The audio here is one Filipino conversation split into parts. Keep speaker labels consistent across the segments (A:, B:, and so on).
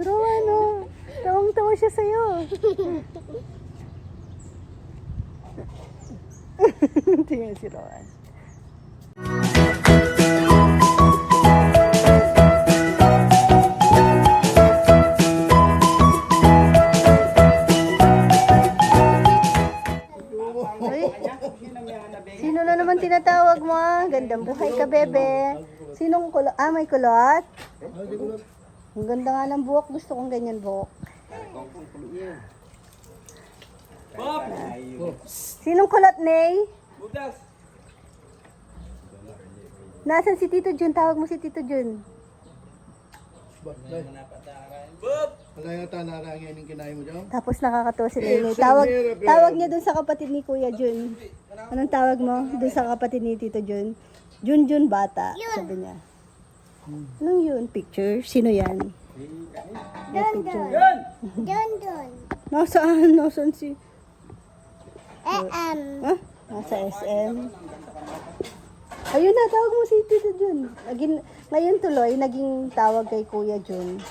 A: Rowan, oh. Tawang-tawa siya sa'yo. Tingnan si Rowan. Sino na naman tinatawag mo? ah? Gandang buhay ka, bebe. Sinong kulot? Ah, may kulot? Ang ganda nga ng buhok. Gusto kong ganyan buhok. Sinong kulot, Nay? Nasaan si Tito Jun? Tawag mo si Tito Jun.
B: Kaya ta narangin yung kinain mo dyan?
A: Tapos nakakatawa si Nenay. Tawag, tawag niya dun sa kapatid ni Kuya Jun. Anong tawag mo? Dun sa kapatid ni Tito Jun? Jun Jun bata, sabi niya. Anong yun? Picture? Sino yan? May picture.
C: Dun dun.
A: Nasaan? Nasaan si...
C: Eh,
A: Ha? Nasa SM. Ayun na, tawag mo si Tito Jun. Naging, ngayon tuloy, naging tawag kay Kuya Jun.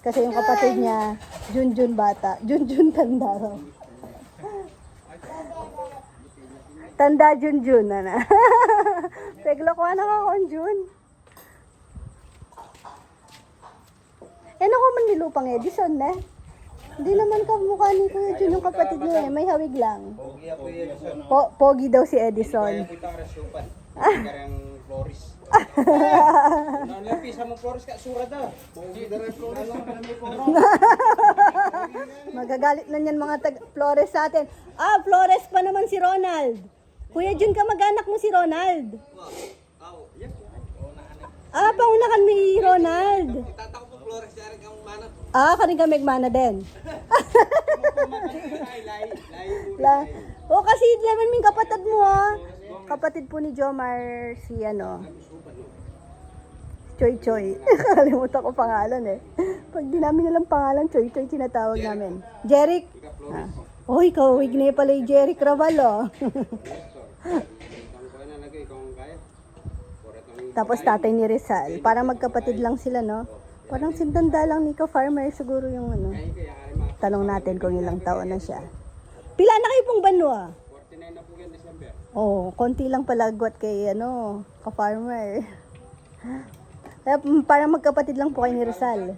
A: Kasi yung kapatid niya, Jun Jun bata. Jun Jun tanda raw. Tanda Jun Jun, na Teglo ko na ako ang Jun. Eh, naku man nilupang Edison, ne? Hindi naman ka mukha ni Kuya Jun yung kapatid niya eh. May hawig lang. Po pogi daw si Edison.
D: Karang Flores. Ano lang pisa mo Flores ka surad ah. Bogi dara Flores ka may
A: Magagalit na niyan mga tag Flores sa atin. Ah, Flores pa naman si Ronald. Kuya Jun ka mag-anak mo si Ronald. Ah, pauna kan ni Ronald.
D: Tatak Flores dara kang manat.
A: Ah, kanin ka megmana din. La, o kasi lemon min kapatid mo ah. Kapatid po ni Jomar si ano. Choy Choy. Kalimutan ko pangalan eh. Pag di namin alam pangalan, Choy Choy tinatawag namin. Jeric. Ah. Oy, kawig na pala yung Jeric Raval oh. Tapos tatay ni Rizal. Parang magkapatid lang sila, no? Parang sintanda lang ni Ka-Farmer siguro yung ano. Tanong natin kung ilang taon na siya. Pila na kayo pong banwa?
D: 49 na po yan December.
A: Oh, konti lang palagwat kay ano, ka-farmer. Mm, parang magkapatid lang po kay ni Rizal.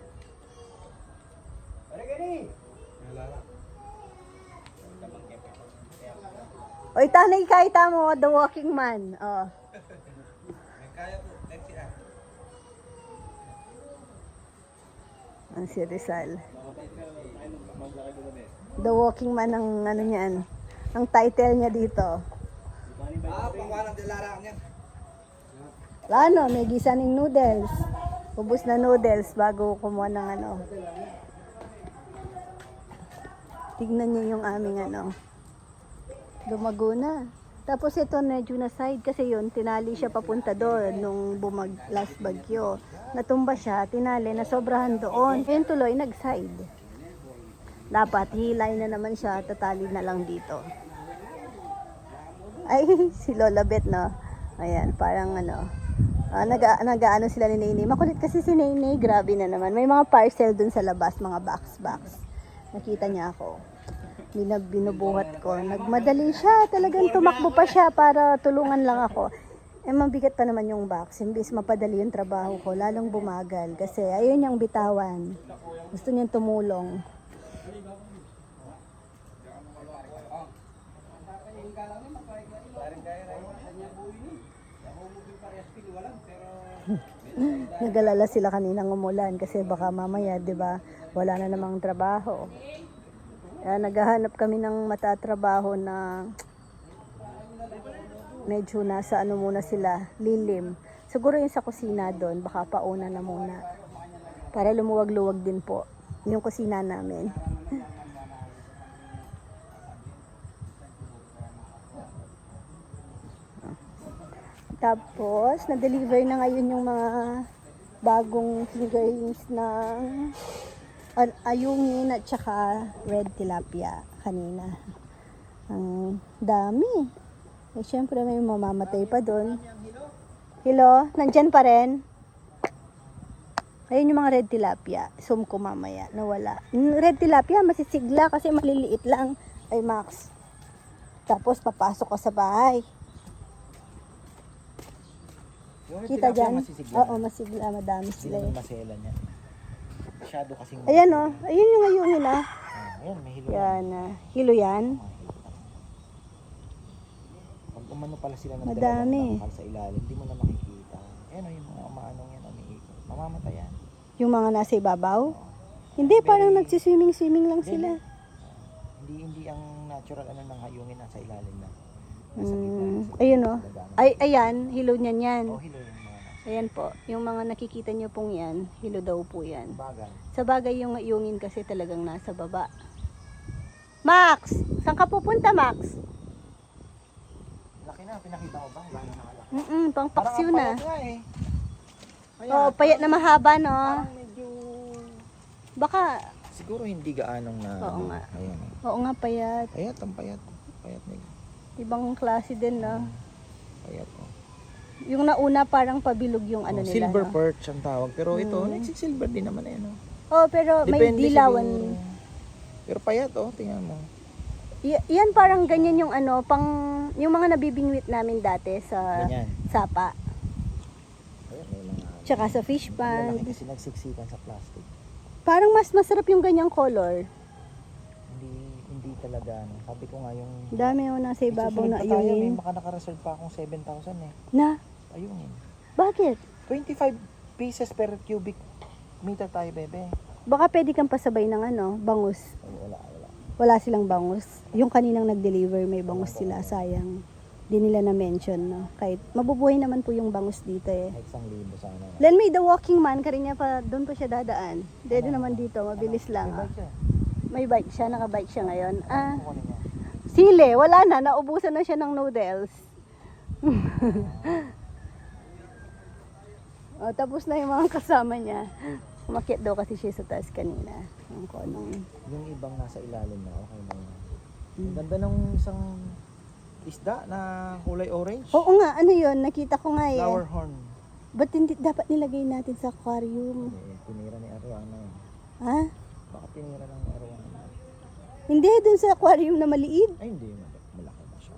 A: Oy, tanay kahit mo, the walking man. Oh.
D: Kaya
A: Ang si Rizal. The walking man ang ano niyan. Ang title niya dito.
D: Ah, pangwalang dilarang yan.
A: Lano, may gisa ng noodles. Ubus na noodles bago kumuha ng ano. Tignan niyo yung aming ano. Lumago na. Tapos ito medyo na side kasi yun, tinali siya papunta doon nung bumag last bagyo. Natumba siya, tinali na sobrahan doon. Yun tuloy, nag-side. Dapat hilay na naman siya, tatali na lang dito. Ay, si Lola Bet, no? Ayan, parang ano, naga, nagaano sila ni Nene. Makulit kasi si Nene, grabe na naman. May mga parcel dun sa labas, mga box-box. Nakita niya ako. Binab binubuhat ko. Nagmadali siya, talagang tumakbo pa siya para tulungan lang ako. Eh, mabigat pa naman yung box. Imbis mapadali yung trabaho ko, lalong bumagal. Kasi ayun niyang bitawan. Gusto niyang tumulong. Nagalala sila kaninang umulan kasi baka mamaya, 'di ba, wala na namang trabaho. Kaya naghahanap kami ng matatrabaho na medyo nasa ano muna sila, lilim. Siguro yung sa kusina doon, baka pauna na muna. Para lumuwag-luwag din po yung kusina namin. Tapos, na-deliver na ngayon yung mga bagong figurines ng ayungin at saka red tilapia kanina. Ang dami. Eh, syempre may mamamatay pa doon. Hello? Nandyan pa rin? Ayun yung mga red tilapia. Zoom ko mamaya. Nawala. Red tilapia, masisigla kasi maliliit lang. Ay, Max. Tapos, papasok ka sa bahay.
E: Yung
A: Kita dyan?
E: masisigla.
A: Oo, masigla. Madami
E: Sila
A: sila eh.
E: yung masela niya. Masyado kasing...
A: Ayan o. Ayun yung ayungin ah.
E: Ah, ayan, may hilo.
A: Yan. ah. hilo yan.
E: Ah, pa. Pag umano pala sila ng
A: Madami.
E: tangkal sa ilalim, hindi mo na makikita. Ayan o, yung mga maanong yan, umiikot. Mamamatay yan.
A: Yung mga nasa ibabaw. Hindi, parang nagsiswimming-swimming lang sila.
E: Hindi, hindi ang natural ano ng hayungin nasa ilalim na. Nasa
A: Mm, ayun o. Ay, ayan. Hilo niyan yan.
E: Oh, hilo
A: Ayan po. Yung mga nakikita nyo pong yan, hilo daw po yan.
E: bagay.
A: Sa bagay yung ayungin kasi talagang nasa baba. Max! Saan ka pupunta, Max?
E: Laki na, pinakita ko ba? Gano'n nakalaki.
A: Mm-mm, pang
E: Parang
A: paksiw
E: ang
A: na.
E: eh.
A: Oo, payat na mahaba, no?
E: Parang medyo...
A: Baka,
E: Siguro hindi gaanong na...
A: Oo nga.
E: Ayan.
A: oo nga, payat.
E: Payat, ang payat. Payat na yun.
A: Ibang klase din, no?
E: Payat oh.
A: Yung nauna parang pabilog yung ano
E: Oh,
A: nila,
E: silver
A: no?
E: perch ang tawag. Pero ito,
A: Mm.
E: nagsisilver din naman eh. No?
A: Oh, pero may
E: Depende
A: dilawan.
E: siguro. Pero payat oh, tingnan mo.
A: Y- yan parang ganyan yung ano, pang yung mga nabibingwit namin dati sa
E: Ganyan.
A: sapa.
E: Ayan, may mga...
A: Tsaka sa fish
E: Ang
A: pond.
E: lalaki kasi nagsiksikan sa plastic.
A: Parang mas masarap yung ganyang color.
E: Talaga ano. Sabi ko nga yung
A: Dami yung nasa ibabaw na
E: pa tayo, may
A: ayungin.
E: maka naka-reserve pa akong 7,000 eh.
A: Na,
E: Ayungin.
A: bakit?
E: 25 pieces per cubic meter tayo, bebe.
A: Baka pwede kang pasabay ng ano, bangus.
E: Ay, wala, wala.
A: Wala silang bangus. Yung kaninang nag-deliver, may bangus sila. Sayang. Di nila na-mention, no? Kahit mabubuhay naman po yung bangus dito eh.
E: Isang libo sana.
A: Then may the walking man, karinya pa, doon pa siya dadaan. Dede naman dito, mabilis lang.
E: May
A: ah. May bike siya, nakabike siya ngayon. Ah,
E: Kukunin niya.
A: sile, wala na, naubusan na siya ng noodles. oh, tapos na yung mga kasama niya. Umakyat daw kasi siya sa taas kanina. Ang ko anong...
E: Yung ibang nasa ilalim na, okay na yun.
A: Hmm.
E: Ang ganda ng isang isda na kulay orange.
A: Oo nga, ano yun, nakita ko nga eh.
E: Flower horn.
A: Ba't hindi dapat nilagay natin sa aquarium?
E: Eh, tinira ni Ariana yun.
A: Ha?
E: Baka tinira lang ni Ariana.
A: Hindi, dun sa aquarium na maliit.
E: Ay, hindi. malaki- Malaki na siya.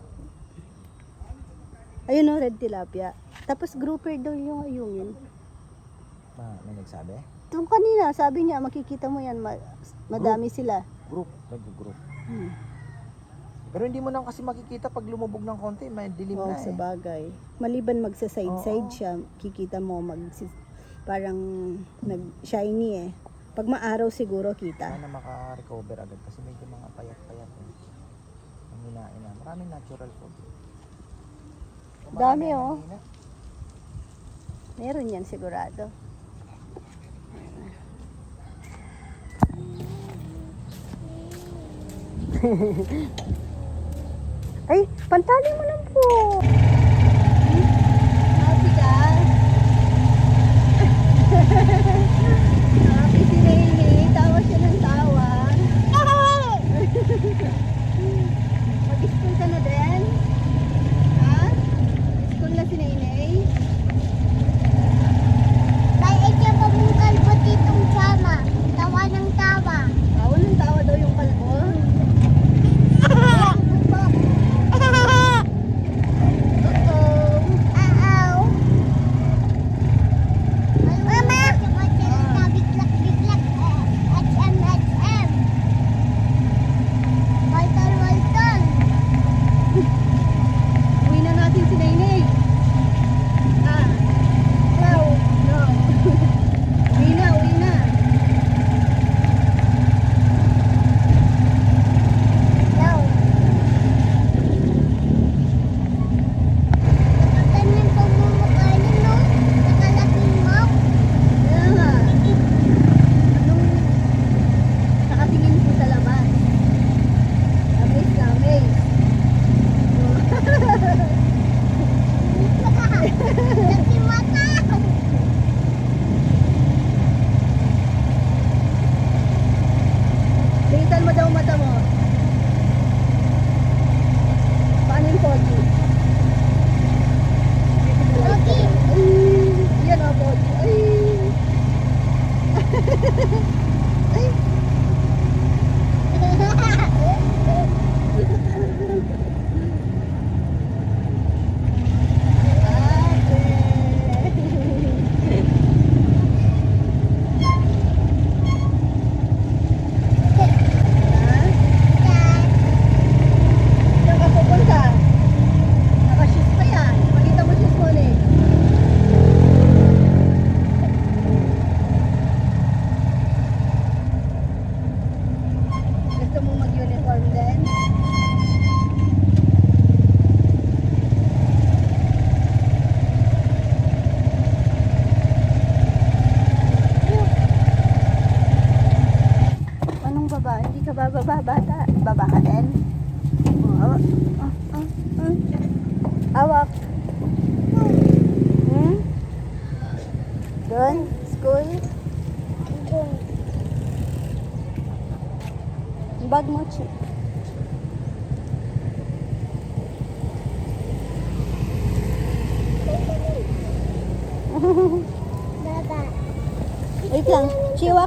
A: Ayun o, red tilapia. Tapos grouper daw yung ayungin.
E: Ma, may nagsabi?
A: Tung kanina, sabi niya, makikita mo yan, ma- madami sila.
E: Group. Nag-group.
A: Hmm.
E: Pero hindi mo na kasi makikita pag lumubog ng konti, may dilim
A: Oo,
E: na
A: sa
E: eh.
A: bagay. Maliban magsa-side-side
E: Oo.
A: siya, kikita mo mag parang nag-shiny eh. Pag maaraw siguro kita.
E: Sana maka-recover agad kasi medyo mga payat-payat eh. Ang hinain na. Maraming natural food.
A: Dami,
E: marami ang
A: oh.
E: hina,
A: Meron yan sigurado. Ay, pantali mo lang po. Happy ka? Happy si Rainy. Tawa siya ng tawa. Mag-school ka na din? Ha? School na si Nainay?
C: Kaya siya pamungkal po titong sama. Tawa ng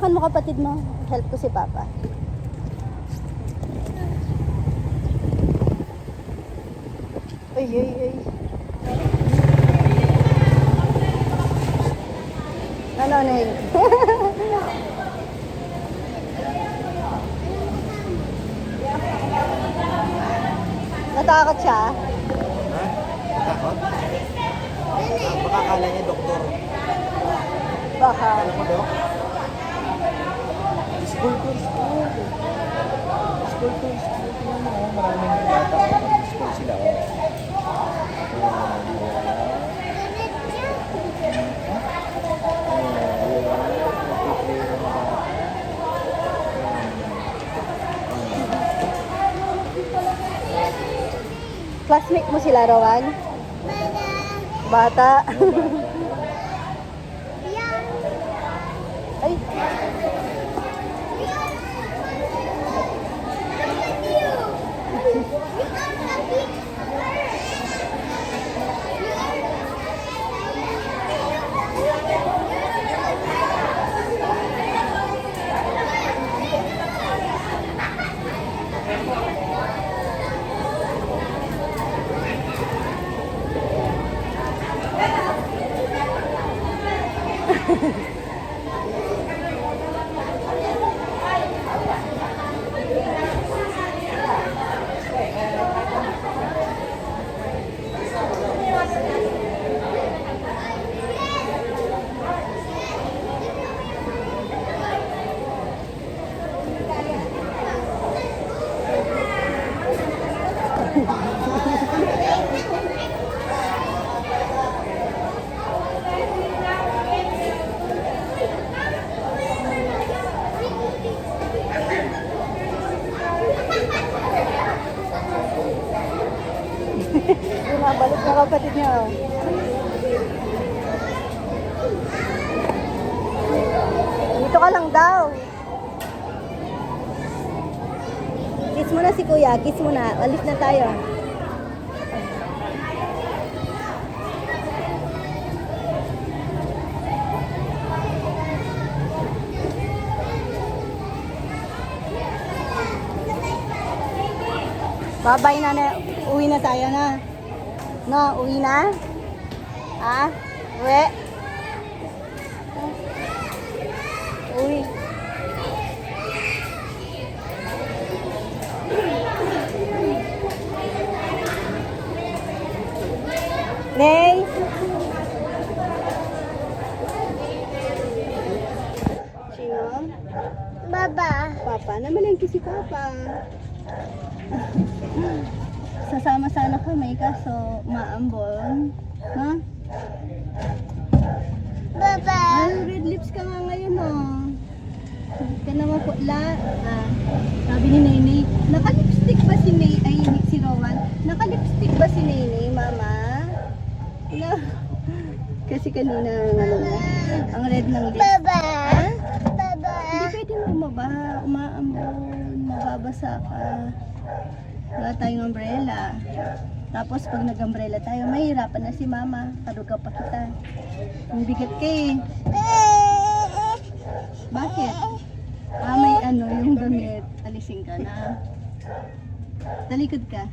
A: hawakan mo kapatid mo. Help ko si Papa. Ay, ay, ay. Ano, Nel? Natakot siya?
E: Ha? Takot? Baka akala niya doktor.
A: Baka.
E: Alam mo, Dok? School to school. School to school. Tingnan mo, oh, maraming bata. School sila. Oh. Oh, di ba? Oh, di ba? Nagpiplay ng bata.
A: Classmate mo sila, Rowan?
C: Baba.
A: Bata. Bumabalik na kapatid niya. oh. Dito ka lang daw. Kiss mo na si kuya, kiss mo. Alis na tayo. Babay na na. Uwi na tayo na. No, uwi na? Ha? Uwi? Uwi. Nay? Sino?
C: Baba.
A: Papa, namalengke si Papa. Sasama sana kami kaso maambon. Ha?
C: Baba.
A: Ay, red lips ka nga ngayon oh. Ka naman po, la, ah, sabi ni Nene, naka-lipstick ba si Nay, ay si Rowan, naka-lipstick ba si Nene, mama? No. Kasi kanina, ano na, ang red ng lips.
C: Baba.
A: Ha?
C: Baba.
A: Hindi pwede bumaba, umaambon, mababasa ka. Wala tayong umbrella. Tapos pag nag-umbrella tayo, mahirapan na si mama. Taruga pa kita. Ang bigat ka eh. Bakit? Ah, may ano, yung damit. Alisin ka na. Talikod ka.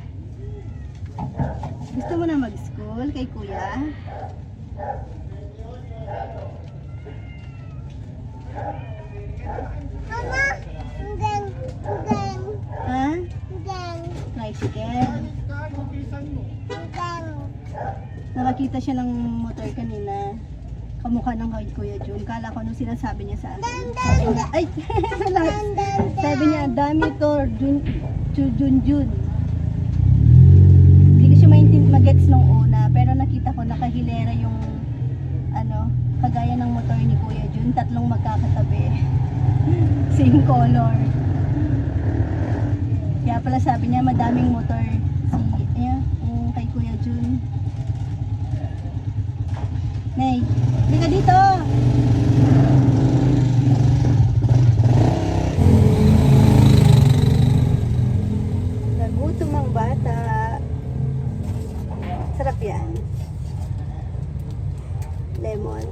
A: Gusto mo na mag-school kay kuya?
C: Mama. Hanggang. Hanggang.
A: Ha?
C: Hanggang.
A: Tricycle.
C: Hanggang.
A: Nakakita siya ng motor kanina. Kamukha ng kay Kuya Jun. Kala ko nung sinasabi niya sa akin. Ay. Sabi niya, dami to, Jun, Jun, Jun, Jun. Hindi ko siya maintin magets nung una, pero nakita ko nakahilera yung, ano, kagaya ng motor ni Kuya Jun, tatlong magkakatabi. Same color. Kaya pala sabi niya madaming motor si ayan, yung kay Kuya Jun. Nay, hindi ka dito. Nagutom ang bata. Sarap yan. Lemon.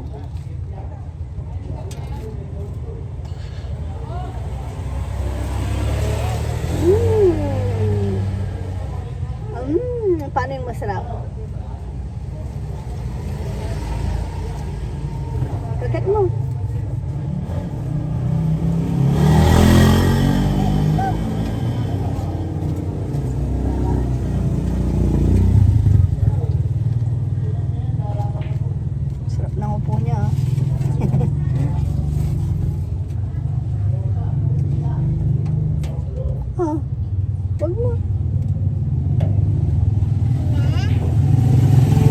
A: Mmm. Mmm. Paano yung masarap? Kagat mo. Sarap ng upo niya. ah. Ha? Wag mo.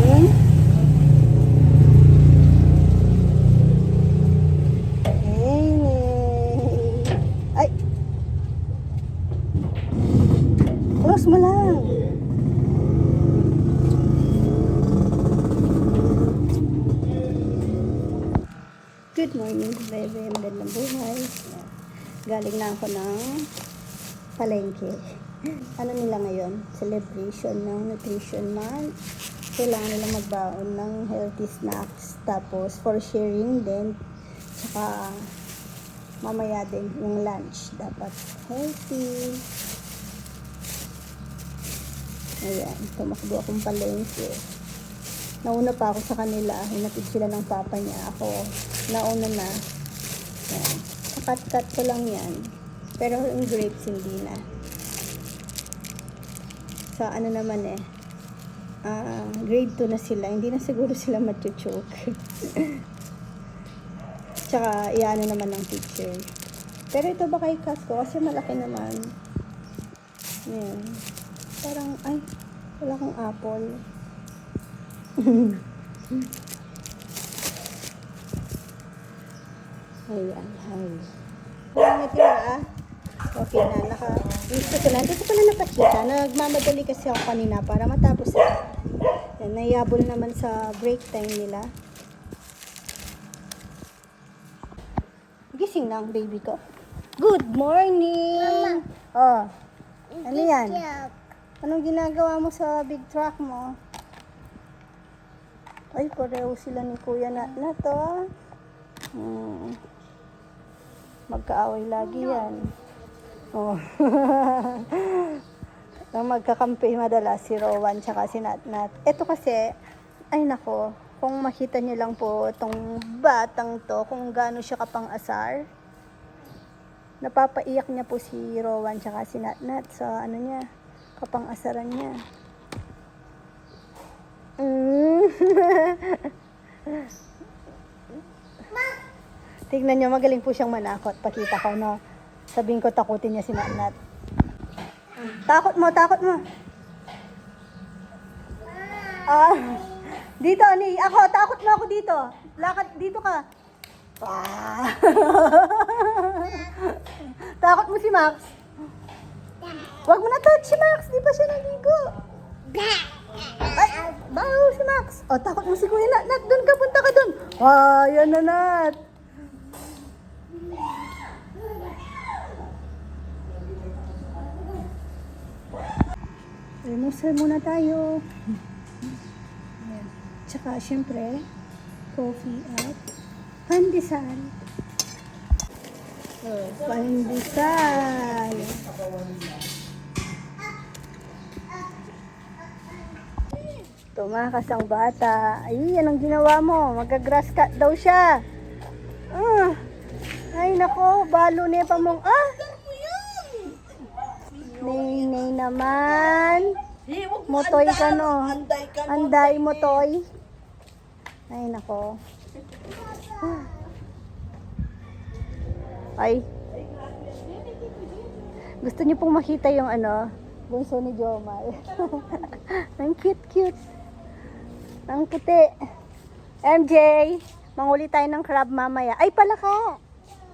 A: Hmm? Hey, Ay! Close mo lang. Good morning, bebe. Magandang buhay. Galing na ako ng palengke. Ano nila ngayon? Celebration ng Nutrition Month. Kailangan nila magbaon ng healthy snacks. Tapos, for sharing din. Tsaka, mamaya din yung lunch. Dapat healthy. Ayan, tumakbo akong palengke. Nauna pa ako sa kanila. Hinatid sila ng papa niya. Ako, nauna na. Ayan. Cut-cut ko lang yan. Pero yung grapes hindi na. Sa ano naman eh. ah, grade 2 na sila. Hindi na siguro sila machuchoke. Tsaka iano naman ng teacher. Pero ito ba kay Casco? Kasi malaki naman. Ayan. Parang, ay, wala kang apple. Ayan, ay. Pangit yun ah. Okay na, naka, gusto ko na. Gusto ko na napakita. Nagmamadali kasi ako kanina para matapos na. Yan, nayabol naman sa break time nila. Gising na ang baby ko. Good morning! Oh, ano yan? Anong ginagawa mo sa big truck mo? Ay, pareho sila ni Kuya na, na to. ah. Hmm. Magkaaway lagi yan. Oh. Ang magkakampi madalas si Rowan tsaka si Natnat. Ito kasi, ay nako, kung makita niyo lang po itong batang to, kung gaano siya kapang asar. Napapaiyak niya po si Rowan tsaka si Natnat sa ano niya, kapang asaran niya. Mm. Tignan niyo, magaling po siyang manakot. Pakita ko, no? Sabihin ko, takutin niya si Natnat. Takot mo, takot mo. Ah, dito, ni, ako, takot mo ako dito. Lakad, dito ka. Ah. takot mo si Max. Huwag mo na touch si Max, di pa siya naligo. Ay, Max. O, takot mo si Kuya Nat. Nat, doon ka, punta ka doon. Ah, yan na, Nat. Remusal muna tayo. Ayan. Tsaka, syempre, coffee at pandesal. Oh, pandesal. Tumakas ang bata. Ay, yan ang ginawa mo. Magagrass cut daw siya. Ah. Ay, nako. Balo niya pa mong... Ah! Nay, nay naman. Motoy ka no. Anday mo, toy. Ay, nako. Ay. Gusto niyo pong makita yung ano, bunso ni Jomar. ang cute-cute. Ang puti. MJ, manguli tayo ng crab mamaya. Ay, palaka.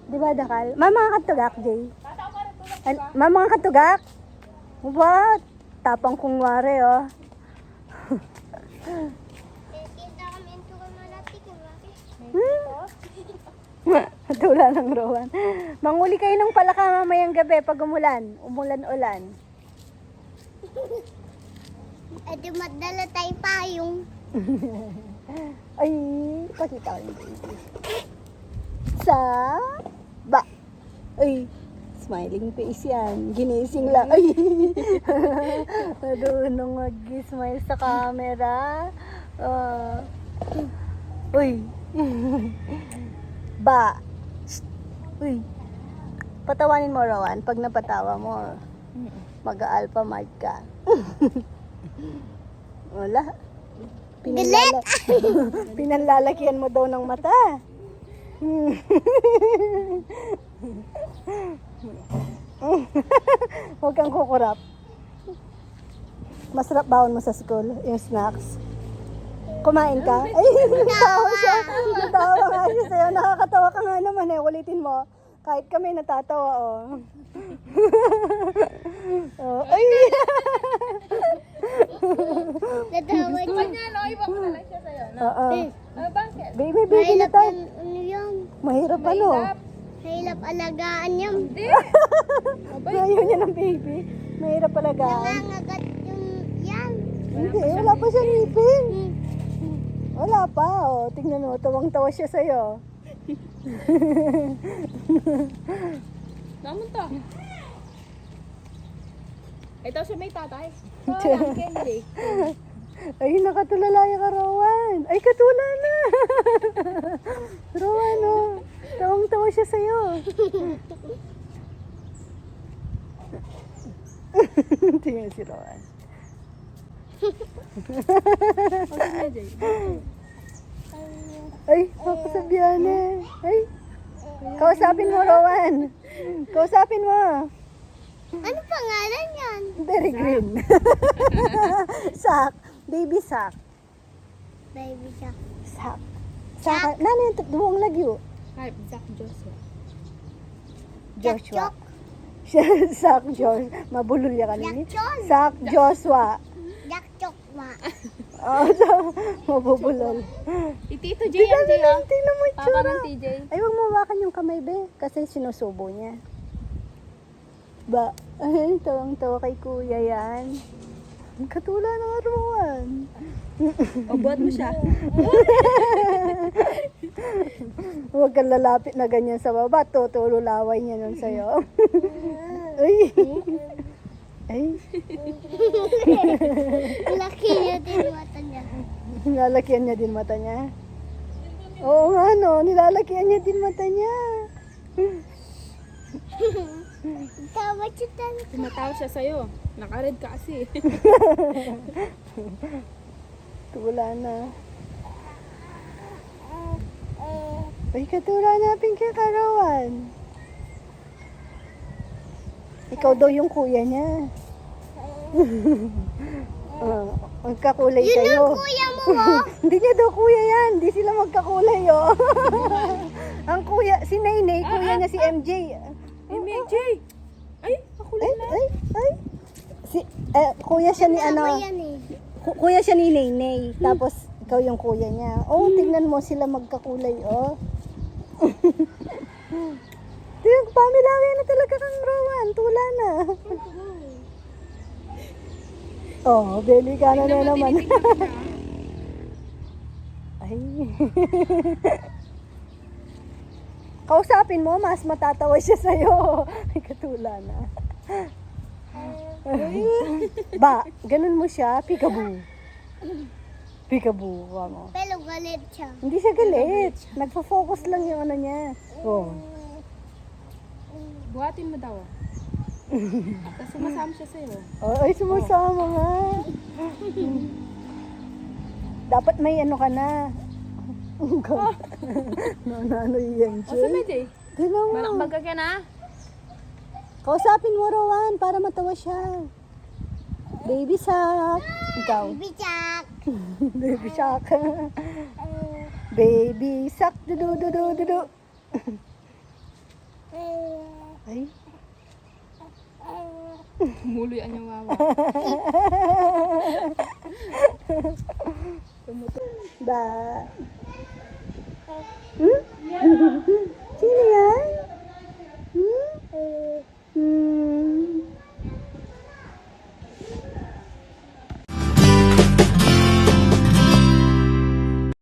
A: Di ba, Dakal? Mama, katugak, Jay. Ay, mama, katugak. What? Tapang oh.
C: Malati ka bakit?
A: Tula ng Rowan. Manguli kayo ng palaka mamayang gabi pag umulan. Umulan-ulan.
C: At madala tayo payong.
A: Ay, pakita ko yung. Sa ba. Ay, smiling face yan. Ginising lang. Ay, marunong mag-smile sa camera. Ah. uy. ba. Uy. Patawanin mo, Rowan. Pag napatawa mo, mag-alpha mark ka. Wala. Pinalala- Pinanlalakihan mo daw ng mata. Huwag kang kukurap. Masarap bawon mo sa school, yung snacks. Kumain ka? Ay, natawa siya. Natawa nga siya sa'yo. Nakakatawa ka nga naman eh. Ulitin mo. Kahit kami natatawa, oh. oh ay!
C: Natawa siya.
A: Oo. Baby, baby na
C: Mahirap
A: tayo.
C: yan. Ano yan?
A: Mahirap ano?
C: Mahirap alagaan yan.
A: Ayaw niya ng baby. Mahirap alagaan.
C: Nangangagat yung yan.
A: Hindi, wala pa siya ngipin.
C: Hmm.
A: Wala pa, oh. Tingnan mo, tawang-tawa siya sa'yo.
F: Naman to. Ito siya may tatay. Parang candy.
A: Ay, nakatulala ka, Rowan. Ay, katula na. Rowan, oh. Tawang-tawa siya sa'yo. Tingnan si Rowan. Ay, papasabihan eh. Ay, kausapin mo, Rowan. Kausapin mo.
C: Ano pangalan yan?
A: Very green. sak. Baby sak.
C: Baby shark.
A: Sak. Sak. Nano yung buong lagyo?
F: Hi, Zach Joshua.
A: Joshua. sak Joshua. Mabulol ya kanini. Sak Joshua.
C: Jack Chokma.
A: Oh, so, mabubulol.
F: Si Tito J,
A: Tingnan
F: MJ,
A: mo,
F: oh.
A: tingnan mo tsura.
F: ng TJ.
A: Ay, huwag mo hawakan yung kamay, be. Kasi sinusubo niya. Ba, ay, tawang-tawa kay kuya yan. Ang Katula ng aruan.
F: O, buhat mo siya.
A: Huwag kang lalapit na ganyan sa baba. Tutulo laway niya nun sa'yo. Ay. Ay.
C: Laki niya din mata niya.
A: Nilalakyan niya din mata niya. Oo nga no, nilalakyan niya din mata niya.
C: Tawa siya talaga.
F: Tumatawa siya sa'yo. Nakared ka kasi.
A: Tula na. Ay, katula na, Pinky Karawan. Ikaw daw yung kuya niya. oh, magkakulay
C: Yun
A: kayo.
C: ang kuya mo, oh.
A: Hindi niya daw kuya yan. Hindi sila magkakulay, oh. Ang kuya, si Nainay, kuya niya si MJ.
F: MJ! Ay, ako
A: Ay, ay, ay. Si, eh, kuya siya ni ano,
C: eh.
A: ku- kuya siya ni Nainay. Tapos, ikaw yung kuya niya. Oh, tingnan mo sila magkakulay, oh. Tingnan, pamilawi na talaga kang Rowan. Tula na. Oh, belly ka na na naman. Ay. Kausapin mo, mas matatawa siya sa'yo. Ay, katula na. ba, ganun mo siya, peekaboo. Peekaboo, ka mo.
C: Pero galit siya.
A: Hindi siya galit. Nagpo-focus lang yung ano niya. Oh.
F: Buhatin mo daw. Tapos sumasama siya sa'yo.
A: Oh, ay, sumasama nga. Dapat may ano ka na. Oh, no, ano yan,
F: O, sa
A: Jay?
F: MJ.
A: Tignan mo.
F: Malakbaga ka na.
A: Kausapin mo, Rowan, para matawa siya. Baby Shark. Ikaw.
C: Baby Jack.
A: Baby Shark. Baby Shark. Dudu, dudu, dudu. Ay.
F: Muloy ang yung wawa.
A: 嗯，经理人，嗯，嗯。